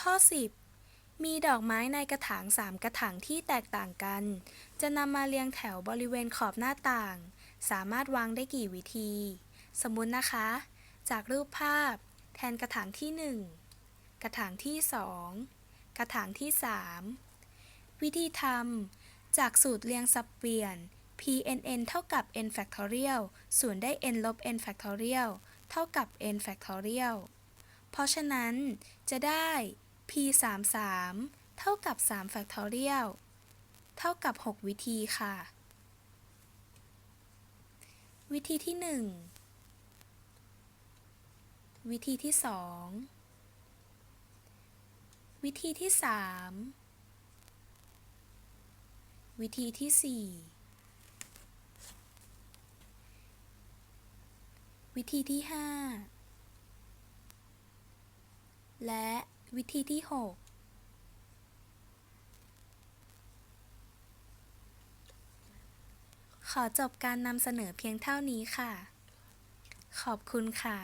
ข้อ 10 มีดอกไม้ในกระถาง 3 กระถางที่แตกต่างกัน จะนำมาเรียงแถวบริเวณขอบหน้าต่าง สามารถวางได้กี่วิธี สมมุตินะคะ จากรูปภาพ แทนกระถางที่ 1 กระถางที่ 2 กระถางที่ 3 วิธีทำจากสูตรเรียงสับเปลี่ยน pnn เท่ากับ n factorial ส่วนได้ n ลบ n factorial เท่ากับ n factorial เพราะฉะนั้นจะได้ p 3 3เท่ากับ3 factorial เท่ากับ 6 วิธีค่ะ วิธีที่ 1 วิธีที่ 2 วิธีที่ 3 วิธีที่ 4 วิธีที่ 5 และ วิธีที่ 6 ขอจบการนำเสนอเพียงเท่านี้ค่ะ ขอบคุณค่ะ